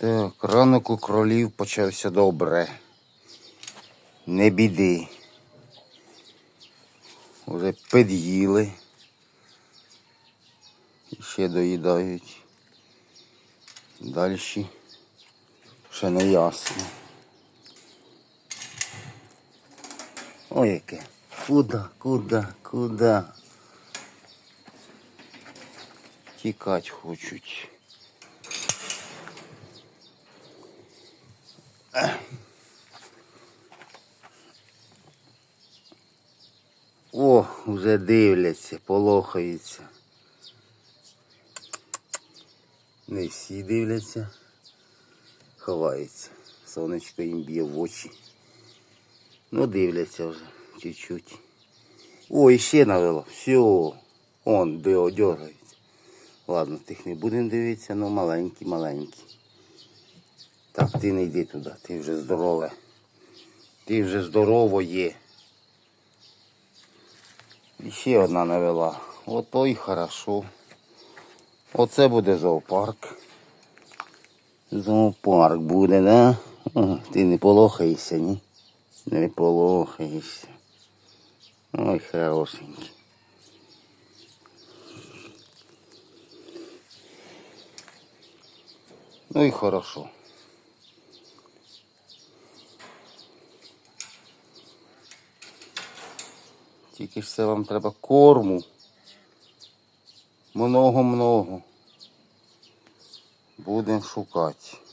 Так, ранок у кролів почався добре. Не біди. Уже під'їли. Ще доїдають. Далі ще не ясно. Ой, яке. Куда, куда, куда? Тікать хочуть. О, вже дивляться, полохаються. Не всі дивляться, ховаються. Сонечко їм б'є в очі. Ну, дивляться вже чуть-чуть. Ой, ще навело. Все. Он де одягається. Ладно, тих не будемо дивитися, але маленькі, маленькі. Так, ти не йди туди, ти вже здорове. Ти вже здорово є. І ще одна навела. Ото й хорошо. Оце буде зоопарк. Зоопарк буде, да? О, ти не полохаєшся, ні? Не полохаєшся. Ой, хорошенький. Ну і хорошо. Тільки ж це вам треба корму. Много-много. Будемо шукати.